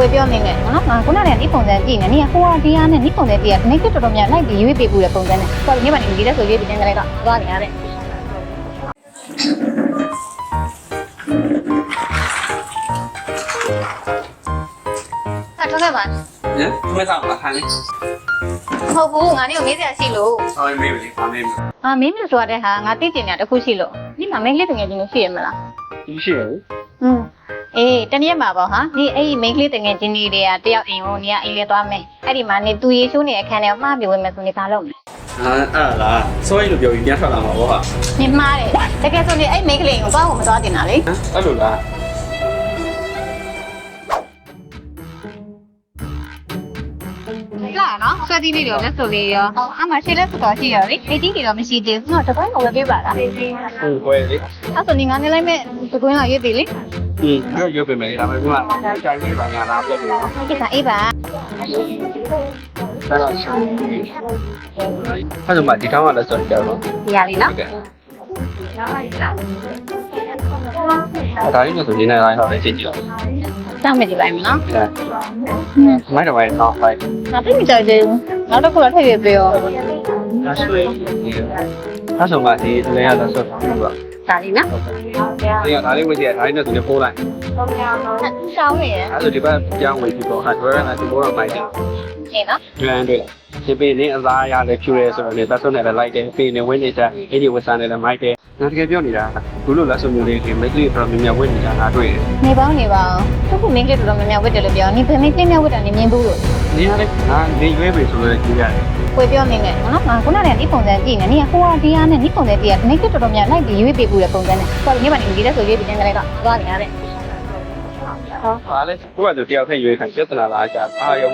ကိုပြောနေတယ်နော်ငါခုနကတည်းကဒီပုံစံကြည့်နေနေဟိုကဒီအားနဲ့ဒီပုံစံကြည့်ရနေကတော်တော်များလိုက်ပြီးရွေးပေးပူတဲ့ပုံစံနဲ့ဆိုတော့ဒီနေ့မှနေဒီလက်ဆိုရွေးပြီးတင်ကြလိုက်တော့သွားနေရတဲ့ဟာတော့ခဲ့ပါညသူမဆောင်ပါခိုင်းလေဟုတ်ဘူးငါနေကိုမေးစရာရှိလို့ဆောင်းမေးပြီဘာမေးမလဲအာမင်းမဆိုတဲ့ဟာငါသိကျင်နေတာတစ်ခုရှိလို့ဒီမှာမင်းကလေးတငယ်ချင်းလို့ရှိရမလားဒီရှိရယ်อืม အေးတနေ့မှာပေါ့ဟာဒီအဲ့ဒီ main ကလေးတငယ်ချင်းလေးတွေကတယောက်အိမ်ကိုနေကအိမ်လေးသွားမယ်အဲ့ဒီမှာနေသူရေရှိုးနေတဲ့အခန်းထဲကိုမှားပြဝင်မယ်ဆိုနေဘာလုပ်မလဲဟာအဲ့လားစောရီလို့ပြောပြီးပြန်ထွက်လာမှာပေါ့ဟာနေမှားတယ်တကယ်ဆိုနေအဲ့ main ကလေးကိုသွားဖို့မသွားတင်တာလေအဲ့လိုလားလာနော်ဆွဲတီးလေးတွေလက်စုပ်လေးရောအမှရှေ့လက်စုပ်တော့ရှိရလေဒီတီးတွေတော့မရှိသေးဘူးငါတပိုင်းကိုဝယ်ပေးပါလားအဲ့ဟုတ်ကွယ်လေဆိုနေငါနေလိုက်မဲ့တကွင်းလာရွေးပြီလေ อืมပြောရွေးပေးမယ်ဒါပေမဲ့ကကြိုင်နေပါငါလားပြောပြီးကိစ္စအေးပါအဲ့တော့အဲ့ဒါမှဒီထောင်းကလည်းစောရီကြောက်တော့ဒီရလေးနော်ဟုတ်ကဲ့အဲ့ဒါလေးမျိုးဆိုနေနေလိုက်တော့လည်းကြည့်ကြည့်တော့စောင့်မကြည့်လိုက်မယ်နော်အဲမိုက်တော့မိုက်တော့ဖိုက်ငါသိမကြိုက်သေးဘူးနောက်တစ်ခုတော့ထည့်ပြပေးရောဒါဆွေးအဲ့ဆိုမှဒီလဲရတော့ဆော့ပြီး တော့ဒါလေးနော်ဒီကဒါလေးဝေးကြည့်ဒါလေးနဲ့သူလည်းပိုးလိုက်ရှောင်းနေရအဲ့ဆိုဒီဘက်ပြောင်းဝင်ပြီးတော့ဟာဒရနာဒီဘောတော့မိုက်တယ်နေနော်ကျွမ်းတွေ့ဒီပေနေအသားရတယ်ဖြူရဲဆိုတော့လေသက်ဆုံးနဲ့လည်းလိုက်တယ်ပေနေဝင်းနေချာအဲ့ဒီဝဆန်နဲ့လည်းမိုက်တယ် ငါတကယ်ပြောနေတာဘူးလို့လက်စုံမျိုးလေးကမိတ်ကလေးတော်များများဝင်းနေတာငါတွေ့တယ်နေပေါင်းနေပါအောင်သူကမင်းကလေးတော်တော်များများဝတ်တယ်လို့ပြောနေဘယ်မင်းကလေးများဝတ်တာနေမြင်ဘူးလို့နေရတဲ့ငါနေရွေးပြီဆိုတော့ကြည့်ရတယ်ကိုပြောနေတယ်နော်ငါခုနကတည်းကဒီပုံစံကြည့်နေနေဟိုကဒီအားနဲ့ဒီပုံစံကြည့်ရနေကတော်တော်များလိုက်ပြီးရွေးပေးပူတဲ့ပုံစံနဲ့ဆိုတော့ဒီနေ့မှနေဒီလက်ဆိုရွေးပြီးတင်ကြလိုက်တော့သွားနေရတဲ့ဟာလေကိုကတယောက်ထည့်ရွေးခံပြဿနာလားကြာအာယုံ